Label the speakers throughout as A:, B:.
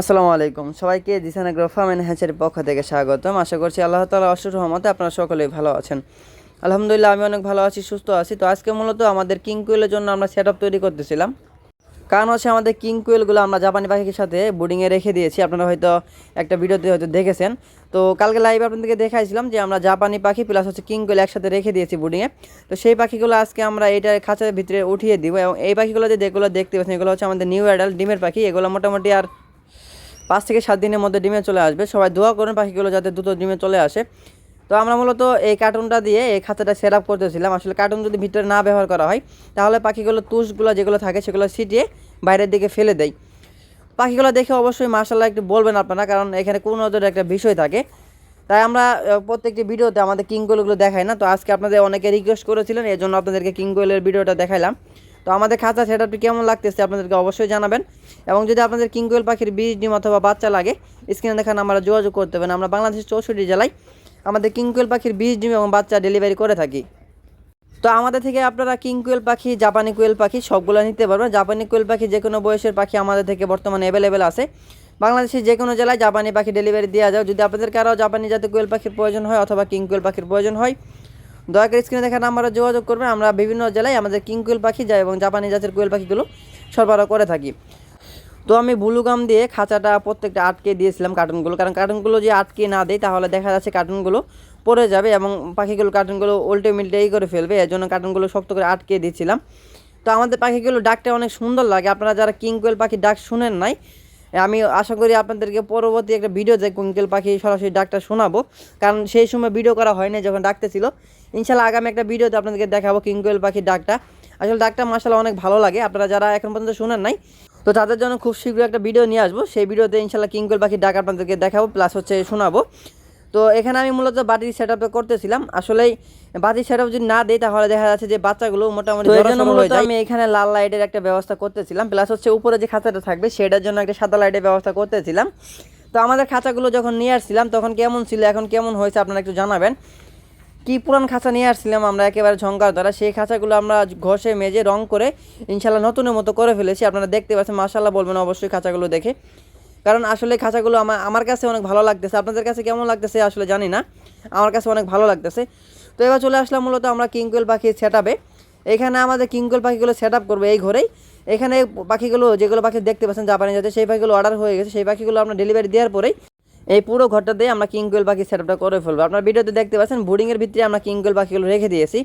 A: আসসালামু আলাইকুম। সবাইকে দিসান এগ্রো ফার্ম পক্ষ থেকে স্বাগতম। আশা করছি আল্লাহ তালা অসুর রহমতে আপনারা সকলেই ভালো আছেন। আলহামদুলিল্লাহ, আমি অনেক ভালো আছি, সুস্থ আছি। তো আজকে মূলত আমাদের কিং কুয়েলের জন্য আমরা সেট তৈরি করতেছিলাম। কারণ হচ্ছে আমাদের কিং কুয়েলগুলো আমরা জাপানি পাখির সাথে বোর্ডিংয়ে রেখে দিয়েছি। আপনারা হয়তো একটা ভিডিওতে হয়তো দেখেছেন। তো কালকে লাইভ আপনাদেরকে দেখাইছিলাম যে আমরা জাপানি পাখি প্লাস হচ্ছে কিং কুয়েল একসাথে রেখে দিয়েছি বোর্ডিংয়ে তো সেই পাখিগুলো আজকে আমরা এইটার খাঁচার ভিতরে উঠিয়ে দিব এবং এই পাখিগুলো যে যেগুলো দেখতে পাচ্ছেন, এগুলো হচ্ছে আমাদের নিউ অ্যাডাল্ট ডিমের পাখি। এগুলো মোটামুটি আর পাঁচ থেকে সাত দিনের মধ্যে ডিমে চলে আসবে। সবাই দোয়া করেন পাখিগুলো যাতে দ্রুত ডিমে চলে আসে। তো আমরা মূলত এই কার্টুনটা দিয়ে এই খাতাটা সেট আপ করতেছিলাম। আসলে কার্টুন যদি ভিতরে না ব্যবহার করা হয়, তাহলে পাখিগুলো তুষগুলো যেগুলো থাকে সেগুলো ছিটিয়ে বাইরের দিকে ফেলে দেয়। পাখিগুলো দেখে অবশ্যই মার্শাল্লাহ একটু বলবেন আপনারা, কারণ এখানে কোন নজরের একটা বিষয় থাকে। তাই আমরা প্রত্যেকটি ভিডিওতে আমাদের কিংগোলগুলো দেখাই না। তো আজকে আপনাদের অনেকে রিকোয়েস্ট করেছিলেন এই জন্য আপনাদেরকে কিংগোলের ভিডিওটা দেখাইলাম। তো আমাদের খাঁচা সেটআপটি কেমন লাগতেছে আপনাদেরকে অবশ্যই জানাবেন। এবং যদি আপনাদের কিংগোয়েল পাখির বীজ, ডিম অথবা বাচ্চা লাগে স্ক্রিনে দেখান আমরা যোগাযোগ করতে পারেন আমরা বাংলাদেশের চৌষট্টি জেলায় আমাদের কিংকোয়েল পাখির বীজ, ডিম এবং বাচ্চা ডেলিভারি করে থাকি। তো আমাদের থেকে আপনারা কিং পাখি, জাপানি কোয়েল পাখি সবগুলো নিতে পারবেন। জাপানি কোয়েল পাখি যে কোনো বয়সের পাখি আমাদের থেকে বর্তমানে অ্যাভেলেবেল আছে। বাংলাদেশের যে কোনো জেলায় জাপানি পাখি ডেলিভারি দেওয়া যায়। যদি আপনাদের কারও জাপানি জাতীয় কোয়েল পাখির প্রয়োজন হয় অথবা কিং পাখির প্রয়োজন হয় দয়া করে স্ক্রিনে দেখা নাম্বারে যোগাযোগ করবেন। আমরা বিভিন্ন জেলায় আমাদের কিং কোয়েল পাখি যায় এবং জাপানি জাতের কোয়েল পাখিগুলো সরবরাহ করে থাকি। তো আমি ব্লু গাম দিয়ে খাঁচাটা প্রত্যেকটা আটকে দিয়েছিলাম কার্টুনগুলো কারণ কার্টুনগুলো যে আটকে না দেয়, তাহলে দেখা যাচ্ছে কার্টুনগুলো পড়ে যাবে এবং পাখিগুলো কার্টুনগুলো উল্টে মিল্টে এই করে ফেলবে। এর জন্য কার্টুনগুলো শক্ত করে আটকে দিয়েছিলাম। তো আমাদের পাখিগুলো ডাকটা অনেক সুন্দর লাগে। আপনারা যারা কিং কোয়েল পাখি ডাক শুনেন নাই আমি আশা করি আপনাদেরকে পরবর্তী একটা ভিডিও যে কুঙ্কেল পাখি সরাসরি ডাকটা শোনাবো। কারণ সেই সময় ভিডিও করা হয়নি, যখন ডাকতে ছিল। ইনশাল্লাহ আগামী একটা ভিডিওতে আপনাদেরকে দেখাবো কিঙ্কুয়েল পাখির ডাকটা। আসলে ডাকটা মাসাল্লাহ অনেক ভালো লাগে। আপনারা যারা এখন পর্যন্ত শোনেন নাই, তো তাদের জন্য খুব শীঘ্রই একটা ভিডিও নিয়ে আসব। সেই ভিডিওতে ইনশাল্লাহ কিঙ্কুয়েল পাখির ডাক আপনাদেরকে দেখাবো প্লাস হচ্ছে শোনাবো। তো এখানে আমি মূলত বাটির সেট করতেছিলাম। আসলেই বাটির সেট যদি না দেয় তাহলে দেখা যাচ্ছে যে বাচ্চাগুলো মোটামুটি আমি এখানে লাল লাইটের একটা ব্যবস্থা করতেছিলাম। প্লাস হচ্ছে উপরে যে খাঁচাটা থাকবে সেটার জন্য একটা সাদা লাইটের ব্যবস্থা করতেছিলাম। তো আমাদের খাঁচাগুলো যখন নিয়ে আসছিলাম তখন কেমন ছিল এখন কেমন হয়েছে আপনারা একটু জানাবেন। কি পুরান খাঁচা নিয়ে আসছিলাম আমরা একেবারে ঝঙ্কার দ্বারা সেই খাঁচাগুলো আমরা ঘষে মেজে রং করে ইনশাল্লাহ নতুনের মতো করে ফেলেছি। আপনারা দেখতে পাচ্ছেন মাশাল্লাহ বলবেন অবশ্যই খাঁচাগুলো দেখে। কারণ আসলে খাঁচাগুলো আমার আমার কাছে অনেক ভালো লাগতেছে। আপনাদের কাছে কেমন লাগতেছে আসলে জানি না। আমার কাছে অনেক ভালো লাগতেছে। তো এবার চলে আসলাম মূলত আমরা কিংকুয়েল পাখি সেট এখানে আমাদের কিংকুয়েল পাখিগুলো সেট আপ করব এই ঘরেই। এখানে পাখিগুলো, যেগুলো পাখি দেখতে পাচ্ছেন জাপানি যাতে সেই পাখিগুলো অর্ডার হয়ে গেছে। সেই পাখিগুলো আমরা ডেলিভারি দেওয়ার পরেই এই পুরো ঘরটা দিয়ে আমরা কিংকুয়েল পাখি সেট আপটা করে ফেলব। আপনার ভিডিওতে দেখতে পাচ্ছেন বোর্ডিংয়ের ভিতরে আমরা কিংকুয়েল পাখিগুলো রেখে দিয়েছি।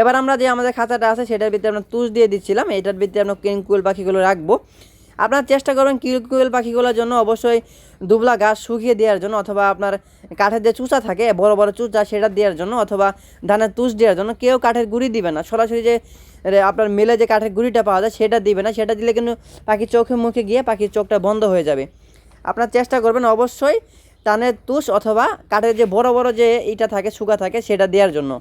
A: এবার আমরা যে আমাদের খাঁচাটা আছে, সেটার ভিতরে আমরা তুষ দিয়ে দিচ্ছিলাম। এটার ভিতরে আমরা কিংকুয়েল পাখিগুলো রাখব। আপনার চেষ্টা করবেন কিংকুয়েল পাখিগুলোর জন্য অবশ্যই দুবলা গাছ শুকিয়ে দেওয়ার জন্য অথবা আপনার কাঠের যে চুচা থাকে, বড় বড় চুচা সেটা দেওয়ার জন্য অথবা ধানের তুষ দেওয়ার জন্য কেউ কাঠের গুঁড়ি দিবে না। সরাসরি যে আপনার মেলে যে কাঠের গুঁড়িটা পাওয়া যায় সেটা দিবে না। সেটা দিলে কিন্তু পাখির চোখে মুখে গিয়ে পাখির চোখটা বন্ধ হয়ে যাবে। আপনার চেষ্টা করবেন অবশ্যই টানের তুষ অথবা কাঠের যে বড় বড় যে ইটা থাকে শুকা থাকে সেটা দেওয়ার জন্য।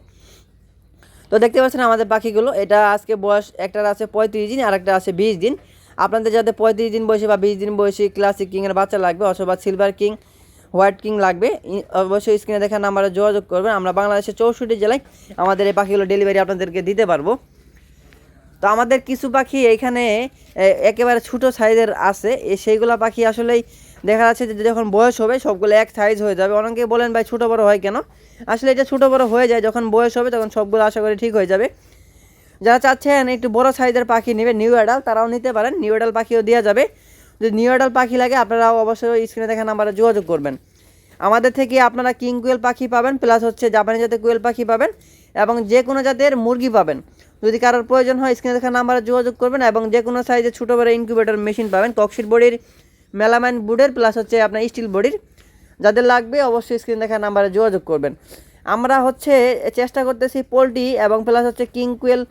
A: তো দেখতে পাচ্ছেন আমাদের পাখিগুলো, এটা আজকে বয়স, একটার আছে পঁয়ত্রিশ দিন আর একটা আছে বিশ দিন। আপনাদের যাতে পঁয়ত্রিশ দিন বয়সী বা বিশ দিন বয়সী ক্লাসিক কিংয়ের বাচ্চা লাগবে অথবা সিলভার কিং হোয়াইট কিং লাগবে অবশ্যই স্ক্রিনে দেখা নাম্বারে যোগাযোগ করবেন। আমরা বাংলাদেশের চৌষট্টি জেলায় আমাদের এই পাখিগুলো ডেলিভারি আপনাদেরকে দিতে পারব। তো আমাদের কিছু পাখি এখানে একেবারে ছোটো সাইজের আছে। সেইগুলো পাখি আসলেই দেখা যাচ্ছে যে যখন বয়স হবে সবগুলো এক সাইজ হয়ে যাবে। অনেকে বলেন, ভাই, ছোটো বড় হয় কেন? আসলে এটা ছোটো বড় হয়ে যায়। যখন বয়স হবে তখন সবগুলো আশা করি ঠিক হয়ে যাবে। যারা চাচ্ছেন একটু বড় সাইজের পাখি নেবে নিউ অ্যাডাল তারাও নিতে পারেন। নিউ অ্যাডাল পাখিও দেওয়া যাবে। যদি নিউ অ্যাডাল পাখি লাগে, আপনারাও অবশ্যই স্ক্রিনে দেখা নাম্বারে যোগাযোগ করবেন। আমাদের থেকে আপনারা কিং কুয়েল পাখি পাবেন প্লাস হচ্ছে জাপানি জাতের কুয়েল পাখি পাবেন, এবং যে কোনো জাতের মুরগি পাবেন। যদি কারোর প্রয়োজন হয় স্ক্রিনে দেখা নাম্বারে যোগাযোগ করবেন, এবং যে কোনো সাইজের ছোটো বড় ইনকিউবেটর মেশিন পাবেন কক্সিট বডির মেলামাইন বুডের প্লাস হচ্ছে আপনার স্টিল বডির যাদের লাগবে, অবশ্যই স্ক্রিন দেখা নাম্বারে যোগাযোগ করবেন। আমরা হচ্ছে চেষ্টা করতেছি পোলট্রি এবং প্লাস হচ্ছে কিং কুয়েল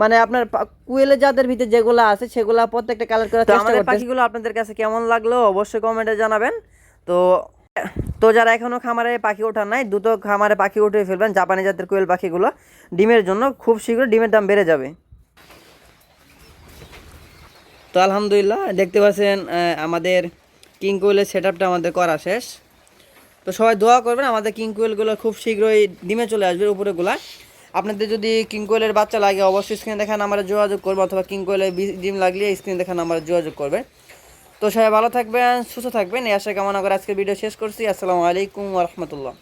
A: মানে আপনার কুয়েলের জাতের ভিতরে যেগুলো আছে সেগুলো প্রত্যেকটা কালার করার চেষ্টা আমাদের পাখিগুলো আপনাদের কাছে কেমন লাগল অবশ্যই কমেন্টে জানাবেন। তো তো যারা এখনও খামারে পাখি ওঠার নাই দ্রুত খামারে পাখি উঠে ফেলবেন জাপানি জাতের কোয়েল পাখিগুলো। ডিমের জন্য খুব শীঘ্র ডিমের দাম বেড়ে যাবে। তো আলহামদুলিল্লাহ দেখতে পাচ্ছেন আমাদের কিং কোয়েলের সেট আমাদের করা শেষ। তো সবাই দোয়া করবেন, আমাদের কিং কোয়েলগুলো খুব শীঘ্রই ডিমে চলে আসবে উপরে উপরেগুলা আপনাদের যদি কিং কোয়েলের বাচ্চা লাগে, অবশ্যই স্ক্রিনে দেখা নাম্বারে যোগাযোগ করবে, অথবা কিং কোয়েলের ডিম লাগলে স্ক্রিনে দেখা নাম্বারে যোগাযোগ করবে। তো তো সবাই ভালো থাকবেন, সুস্থ থাকবেন, এই আশা কামনা করে আজকের ভিডিও শেষ করছি। আসসালামু আলাইকুম রহমতুল্লাহ।